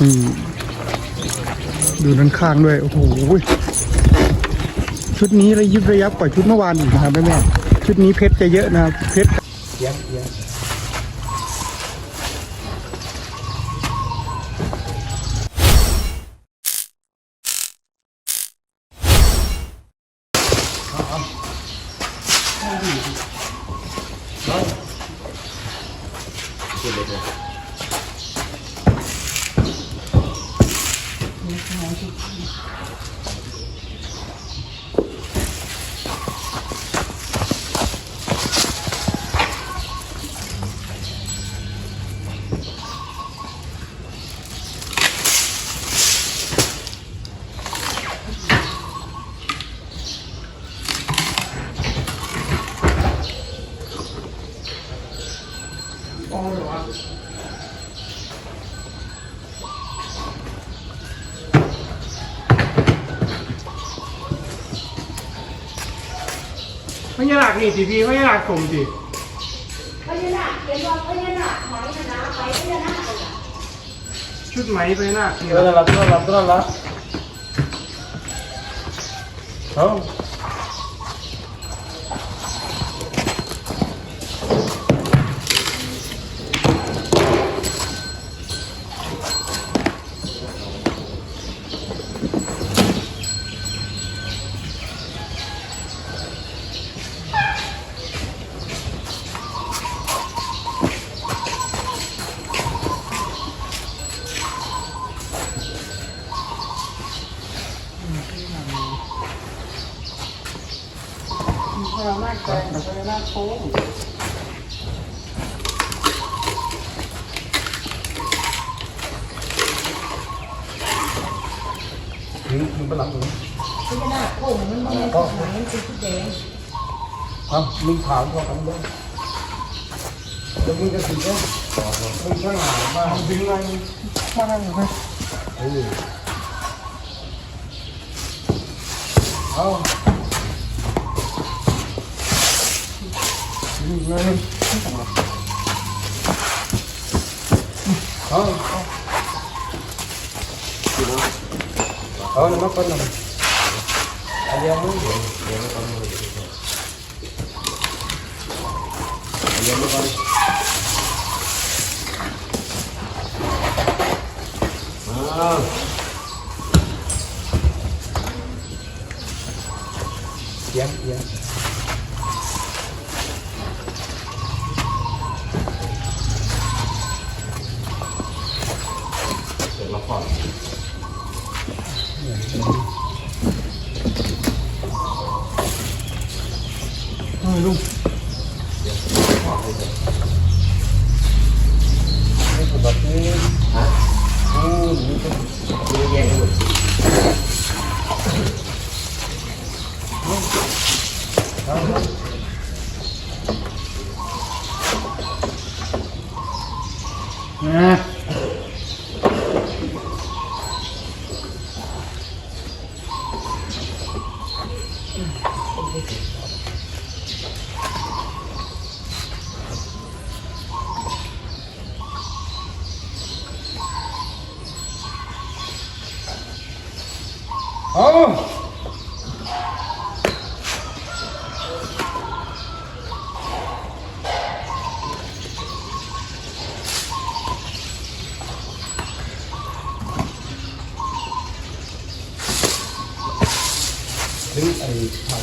อืมดูด้านข้างด้วย โอ้โห ชุดนี้ระยิบระยับกว่าชุดเมื่อวานอีกนะครับแม่แม่ๆชุดนี้เพชรจะเยอะนะครับ เพชรเยงเสียง Yeah. พญานาคนี่สิพี่พญานาคสมสิพญานาคเขียนว่าพญานาคหมายคณะไปพญานาคเลยอะชุดไหมพญานาคนี่เออรับตัว รับตัวรับเอาพญานาคแดงกับพญานาโค้งถึงถึงไปหลังถึงพญานาคโค้งมันมีหมายมันเป็นสีแดงเอามึงถามก่อนกันด้วยแล้วมึงจะถึงก็มึงช่างหามากถึงอะไรมานั่งไหมเออเอา ถึงเลยเอาเอาเอามาคนหนึ่งอันเดียวมึงเดี๋ยวเดี๋ยวมาคนหนึ่งอันเดียวมาคน อ้าวเสียงเสียงเดี๋ยวเราขอ เออลุง ไม่ถูกแบบนี้ฮะอืมนี่ก็มีแย่งหมดเอาเอา นะ เอาถึงไ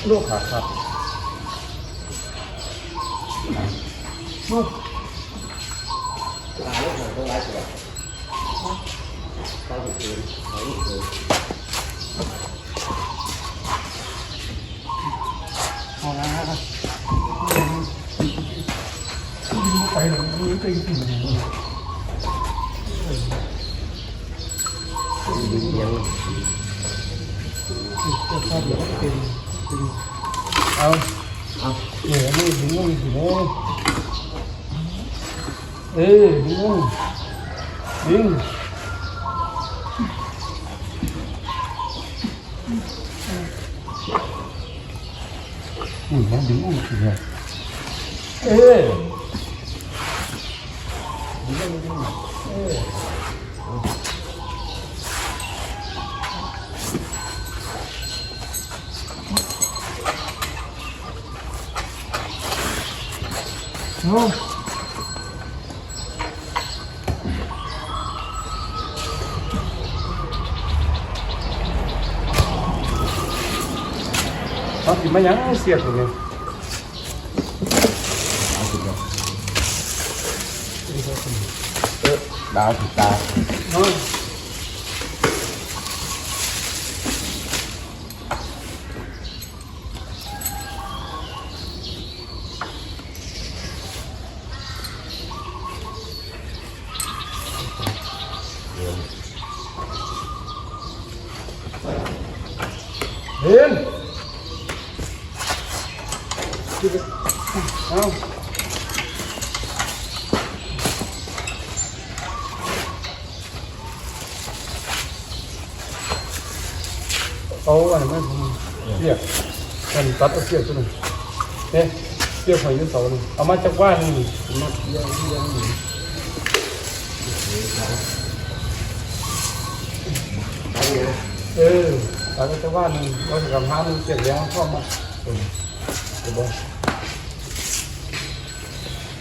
ยพวกนี้ครับถึงถ่ายพวกนี้ดึงอย่างนี้คืออย่างนี้ก่อนเลยที่ลูกขาดครับลูกเอาละดึงไปหรือมือไปสิ่งไหน เอาเอาเนี่ยนี่ดึงลงสิเนาะเออดึงลงดึงอืมมันดึงลงสิเลยเออโอ้เอาสิมายังเสีย บตรงนี้ดาวผิดตาน เอาอะไรมาเสียบมันตัดเอาเสียบตัวนึงเนี่ยเสียบหอยยืนเสาหนึ่งเอามาจากว่านนี่เอามาเลี้ยงเลี้ยงนี่เออตัดมาจากว่านนี่เราจะกำหามันเสียบเลี้ยงเข้ามาเออเดี๋ยวบอก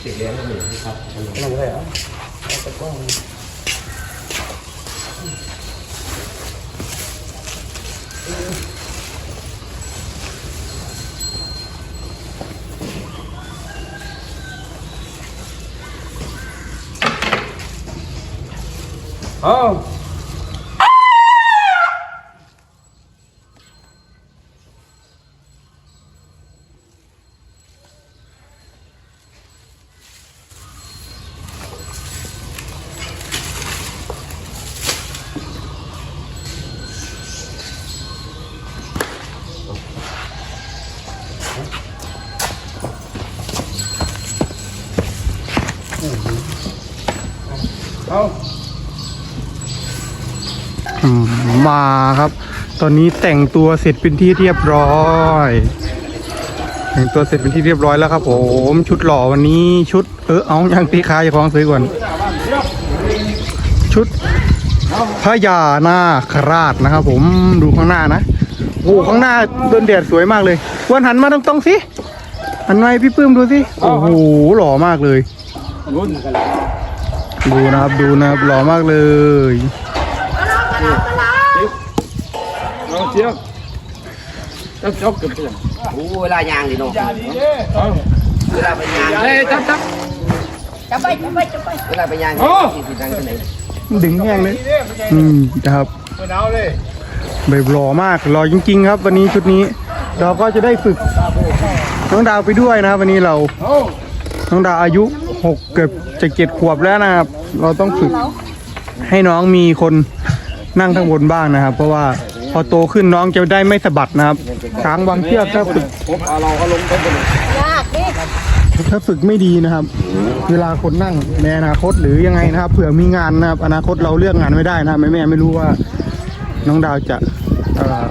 เด็กเลี้ยงก็เหมือนครับนั่งได้เหรอเอาจากว่า นนี่ เอามาครับ ตอนนี้แต่งตัวเสร็จเป็นที่เรียบร้อย แต่งตัวเสร็จเป็นที่เรียบร้อยแล้วครับ ผมชุดหล่อวันนี้ชุด เออเอายังตีคาอย่าคล้องซื้อก่อน ชุดพญานาคราชนะครับ ผมดูข้างหน้านะโอ้ข้างหน้าโดนแดดสวยมากเลยวันหันมาตรงๆสิหันมาพี่ปื้มดูสิโอ้โหหล่อมากเลย ดูนะครับดูนะครับหล่อมากเลยเอาเชียวจับจับกันเพื่อนโอ้เวลายางดิโน่เอาเวลาไปยางเฮ้ยจับจับจะไปจะไปจะไปเวลาไปยางที่ผิดทางที่ไหนดึงแห้งเลยอืมนะครับเปิดเอาเลยแบบหล่อมากหล่อจริง ๆ ครับ วันนี้ชุดนี้ เราก็จะได้ฝึกน้องดาวไปด้วยนะครับวันนี้เราเอาน้องดาวอายุ หกเกือบจะเจ็ดขวบแล้วนะครับ เราต้องฝึกให้น้องมีคนนั่งข้างบนบ้างนะครับ เพราะว่าพอโตขึ้นน้องจะได้ไม่สะบัดนะครับช้างวางเชือกถ้าฝึกเอาเราก็ลงไปบนยากดิถ้าฝึกไม่ดีนะครับ เวลาคนนั่งในอนาคตหรือยังไงนะครับเผื่อมีงานนะครับ อนาคตเราเลือกงานไม่ได้นะครับแม่แม่ไม่รู้ว่าน้องดาวจะเอ่อ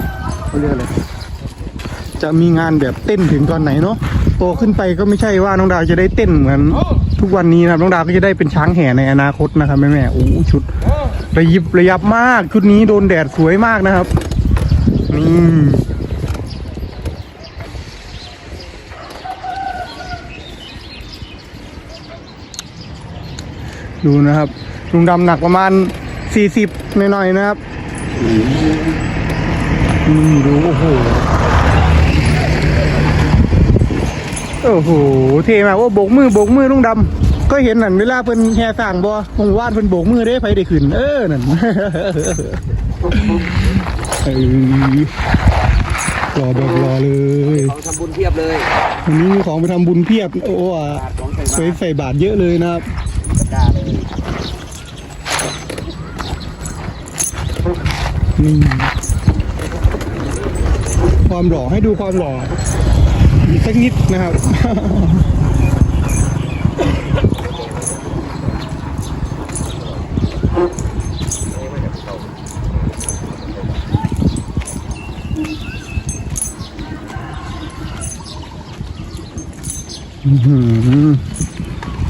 เขาเรียกอะไรจะมีงานแบบเต้นถึงตอนไหนเนาะโตขึ้นไปก็ไม่ใช่ว่าน้องดาวจะได้เต้นเหมือน ทุกวันนี้นะครับน้องดาวก็จะได้เป็นช้างแห่ในอนาคตนะครับแม่แม่โอ้ชุดระยิบระยับมาก ชุดนี้โดนแดดสวยมากนะครับนี่ดูนะครับลุงดำหนักประมาณ40หน่อยๆนะครับ ดู โอ้โห โอ้โหเท่มากว่าโบกมือโบกมือลุงดำก็เห็นนั่นเวลาเพิ่นแห่สร้างบ่คงวาดเพิ่นโบกมือได้ไผได้ขึ้น เออนั่นเออรอแบบรอเลยเขาทำบุญเพียบเลยวันนี้มีของไปทำบุญเพียบ โอ้โหอะของใส่ไปใส่บาทเยอะเลยนะครับตะกร้าเลยนี่ความหล่อให้ดูความหล่ออีก สักนิดนะครับ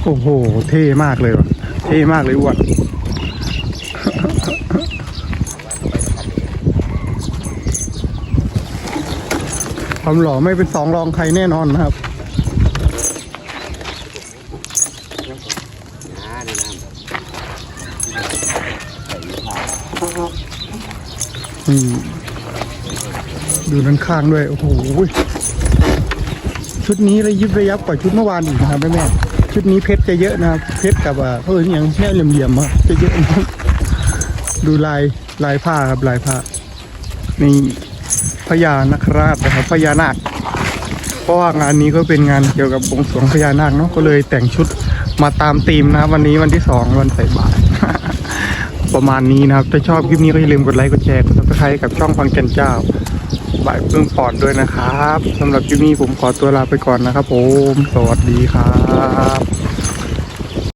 โอ้โห เท่มากเลยว่ะ เท่มากเลยอ้วน ความหล่อไม่เป็นสองรองใครแน่นอนนะครับอ่านี่น้อืมดูด้านข้างด้วย โอ้โห ชุดนี้ระยิบระยับกว่าชุดเมื่อวานอีกนะครับแม่แม่ชุดนี้เพชรจะเยอะนะครับ เพชรกับอ่าเพิ่นอย่างแค่เหลี่ยมๆอะจะเยอะนะครับดูลายลายผ้าครับลายผ้านี่ พญานาคราชนะครับพญานาค เพราะว่างานนี้ก็เป็นงานเกี่ยวกับบวงสรวงพญานาคเนาะก็เลยแต่งชุดมาตามธีมนะครับวันนี้วันที่สองวันใส่บาตรประมาณนี้นะครับถ้าชอบคลิปนี้ก็อย่าลืมกดไลค์กดแชร์กดซับสไครต์กับช่องพังแก่นเจ้าบ่ายเพิ่งปอดด้วยนะครับสำหรับคลิปนี้ผมขอตัวลาไปก่อนนะครับผมสวัสดีครับ